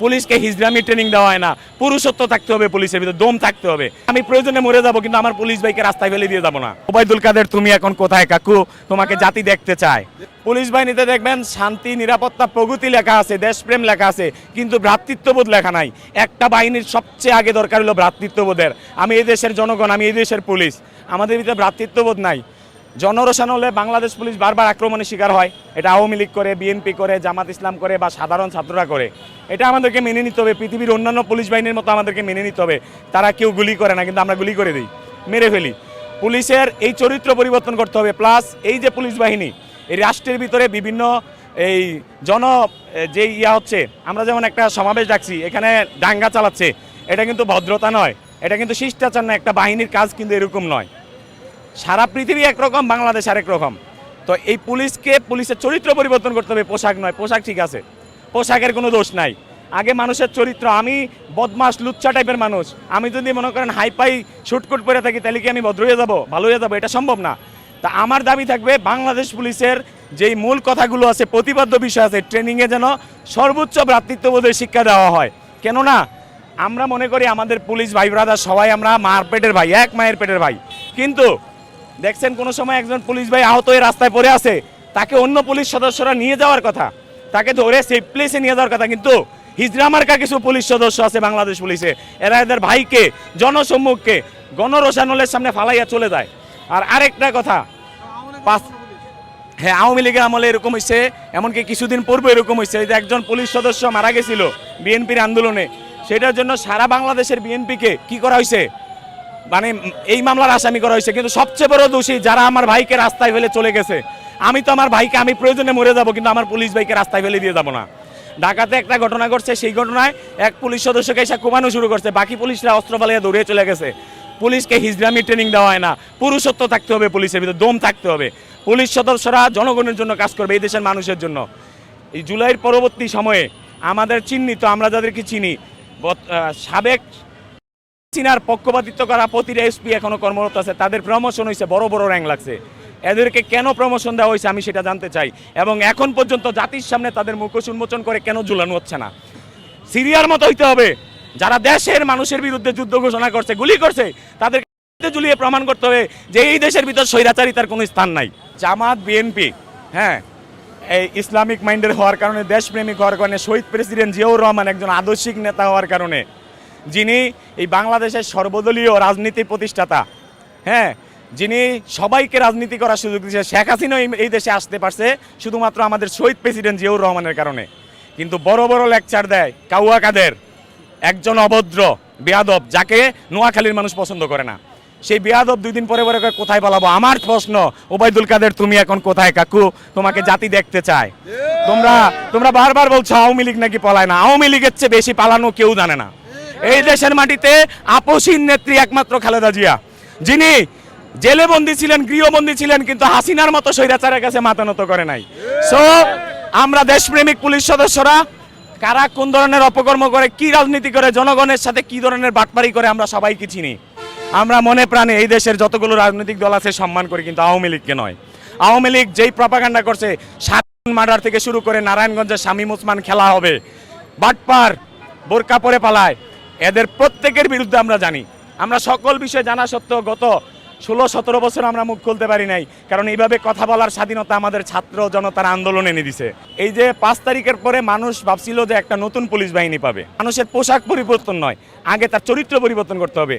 পুলিশকে হিজরামি ট্রেনিং দেওয়া হয় না। পুরুষত্ব থাকতে হবে পুলিশের ভিতরে, দম থাকতে হবে। আমি প্রয়োজনে মরে যাব, কিন্তু আমার পুলিশ ভাইকে রাস্তায় ফেলে দিয়ে যাব না। ওবায়দুল কাদের, তুমি এখন কোথায়? কাকু, তোমাকে জাতি দেখতে চায় পুলিশ বাহিনীতে দেখবেন শান্তি, নিরাপত্তা প্রগতি লেখা আছে, দেশপ্রেম লেখা আছে, কিন্তু ভ্রাতৃত্ববোধ লেখা নাই। একটা বাহিনীর সবচেয়ে আগে দরকার হলো ভ্রাতৃত্ববোধের। আমি এই দেশের জনগণ, আমি এই দেশের পুলিশ। আমাদের ভিতরে ভ্রাতৃত্ববোধ নাই। জনরোষণ হলে বাংলাদেশ পুলিশ বারবার আক্রমণের শিকার হয়। এটা আওয়ামী লীগ করে, বিএনপি করে, জামাত ইসলাম করে বা সাধারণ ছাত্ররা করে। এটা আমাদেরকে মেনে নিতে হবে। পৃথিবীর অন্যান্য পুলিশ বাহিনীর মতো আমাদেরকে মেনে নিতে হবে। তারা কেউ গুলি করে না, কিন্তু আমরা গুলি করে দিই। মেরে ফেলি। পুলিশের এই চরিত্র পরিবর্তন করতে হবে। প্লাস এই যে পুলিশ বাহিনী, এই রাষ্ট্রের ভিতরে বিভিন্ন এই জন যে ইয়া হচ্ছে, আমরা যেমন একটা সমাবেশ ডাকছি, এখানে দাঙ্গা চালাচ্ছে, এটা কিন্তু ভদ্রতা নয়। এটা কিন্তু শিষ্টাচার না একটা বাহিনীর কাজ কিন্তু এরকম নয়। সারা পৃথিবী একরকম বাংলাদেশ আরেক রকম। তো এই পুলিশকে, পুলিশের চরিত্র পরিবর্তন করতে হবে, পোশাক নয়, পোশাক ঠিক আছে। পোশাকের কোনো দোষ নাই। আগে মানুষের চরিত্র, আমি বদমাস লুচ্চা টাইপের মানুষ। আমি যদি মনে করেন হাইপাই শুটকুট পরে থাকি, তাহলে কি আমি ভদ্র হয়ে যাব, ভালো হয়ে যাব? এটা সম্ভব না। তা আমার দাবি থাকবে, বাংলাদেশ পুলিশের যেই মূল কথাগুলো আছে, প্রতিবাদ্য বিষয় আছে ট্রেনিংয়ে যেন সর্বোচ্চ ভ্রাতৃত্ববোধের শিক্ষা দেওয়া হয়। কেননা, আমরা মনে করি আমাদের পুলিশ ভাই ব্রাদার সবাই আমরা মার পেটের ভাই, এক মায়ের পেটের ভাই। কিন্তু দেখছেন কোনো সময় একজন পুলিশ ভাই আহত হয়ে রাস্তায় পড়ে আছে, তাকে অন্য পুলিশ সদস্যরা নিয়ে যাওয়ার কথা, তাকে ধরে সেফ প্লেসে নিয়ে যাওয়ার কথা, কিন্তু হিজরা মার্কা কিছু পুলিশ সদস্য আছে বাংলাদেশ পুলিশে, এরা এদের ভাইকে, জনসম্মুখকে গণরোষানলের সামনে ফালাইয়া চলে যায়। আর আরেকটা কথা, পাঁচ হ্যাঁ আওয়ামী লীগের আমলে এরকম হয়েছে এমনকি কিছুদিন পূর্বে এরকম হয়েছে যে একজন পুলিশ সদস্য মারা গেছিল বিএনপির আন্দোলনে, সেটার জন্য সারা বাংলাদেশের বিএনপিকে কি করা হয়েছে মানে এই মামলার আসামি করা হয়েছে, কিন্তু সবচেয়ে বড় দোষী যারা আমার ভাইকে রাস্তায় ফেলে চলে গেছে। আমি তো আমার ভাইকে, আমি প্রয়োজনে মরে যাব, কিন্তু আমার পুলিশ ভাইকে রাস্তায় ফেলে দিয়ে যাব না। ঢাকাতে একটা ঘটনা ঘটছে, সেই ঘটনায় এক পুলিশ সদস্যকে এসে কুমানো শুরু করছে। বাকি পুলিশরা অস্ত্র ফালিয়ে দৌড়িয়ে চলে গেছে। পুলিশকে হিজরামি ট্রেনিং দেওয়া হয় না। পুরুষত্ব থাকতে হবে পুলিশের ভিতরে, দম থাকতে হবে। পুলিশ সদস্যরা জনগণের জন্য কাজ করবে, এই দেশের মানুষের জন্য। এই জুলাইয়ের পরবর্তী সময়ে আমাদের চিহ্নিত, আমরা যাদেরকে চিনি সাবেক চীনার পক্ষপাতিত্ব করা প্রতিটা এসপি এখনও কর্মরত আছে। তাদের প্রমোশন হয়েছে বড় বড় র্যাঙ্ক লাগছে। এদেরকে কেন প্রমোশন দেওয়া হয়েছে আমি সেটা জানতে চাই। এবং এখন পর্যন্ত জাতির সামনে তাদের মুখোশ উন্মোচন করে কেন ঝুলানো হচ্ছে না? সিরিয়ার মতো হইতে হবে। যারা দেশের মানুষের বিরুদ্ধে যুদ্ধ ঘোষণা করছে, গুলি করছে, তাদেরকে ঝুলিয়ে প্রমাণ করতে হবে যে এই দেশের ভিতর স্বৈরাচারিতার কোনো স্থান নাই। জামাত বিএনপি হ্যাঁ এই ইসলামিক মাইন্ডের হওয়ার কারণে, দেশপ্রেমিক হওয়ার কারণে, শহীদ প্রেসিডেন্ট জিয়াউর রহমান একজন আদর্শিক নেতা হওয়ার কারণে যিনি এই বাংলাদেশের সর্বদলীয় রাজনীতি প্রতিষ্ঠাতা হ্যাঁ যিনি সবাইকে রাজনীতি করার সুযোগ দিয়েছে, শেখ হাসিনা এই- দেশে আসতে পারছে শুধুমাত্র আমাদের শহীদ প্রেসিডেন্ট জিয়াউর রহমানের কারণে। কিন্তু বড় বড় লেকচার দেয় কাউয়া কাদের, একজন অভদ্র, বেয়াদব, যাকে নোয়াখালীর মানুষ পছন্দ করে না। সেই বেয়াদব দুই দিন পরে পরে কোথায় পালাবো? আমার প্রশ্ন, ওবায়দুল কাদের, তুমি এখন কোথায় কাকু? তোমাকে জাতি দেখতে চায়। তোমরা তোমরা বারবার বলছো, আওয়ামী লীগ নাকি পলায় না? আওয়ামী লীগের চেয়ে বেশি পালানো কেউ জানে না। এই দেশের মাটিতে আপসীন নেত্রী একমাত্র খালেদা জিয়া। যিনি জেলে বন্দী ছিলেন, গৃহবন্দী ছিলেন, কিন্তু হাসিনার মতো স্বৈরাচারের কাছে মাথা নত করে নাই। সো আমরা দেশপ্রেমিক পুলিশ সদস্যরা, কারা কোন ধরনের অপকর্ম করে, কি রাজনীতি করে, জনগণের সাথে কি ধরনের বাটপারি করে, আমরা সবাইকে চিনি। আমরা মনে প্রাণে এই দেশের যতগুলো রাজনৈতিক দল আছে, সম্মান করি, কিন্তু আওয়ামী লীগকে নয়। আওয়ামী লীগ যেই প্রপাগান্ডা করছে, সাত মার্ডার থেকে শুরু করে নারায়ণগঞ্জের শামীম ওসমান খেলা হবে। বাটপার বোরকা পরে পালায়। এদের প্রত্যেকের বিরুদ্ধে আমরা জানি। আমরা সকল বিষয়ে জানা সত্ত্বেও গত ষোলো, সতেরো বছর আমরা মুখ খুলতে পারি নাই। কারণ এইভাবে কথা বলার স্বাধীনতা আমাদের ছাত্র জনতার আন্দোলন এনে দিছে। এই যে পাঁচ তারিখের পরে মানুষ ভাবছিল যে একটা নতুন পুলিশ বাহিনী পাবে। মানুষের পোশাক পরিবর্তন নয়, আগে তার চরিত্র পরিবর্তন করতে হবে।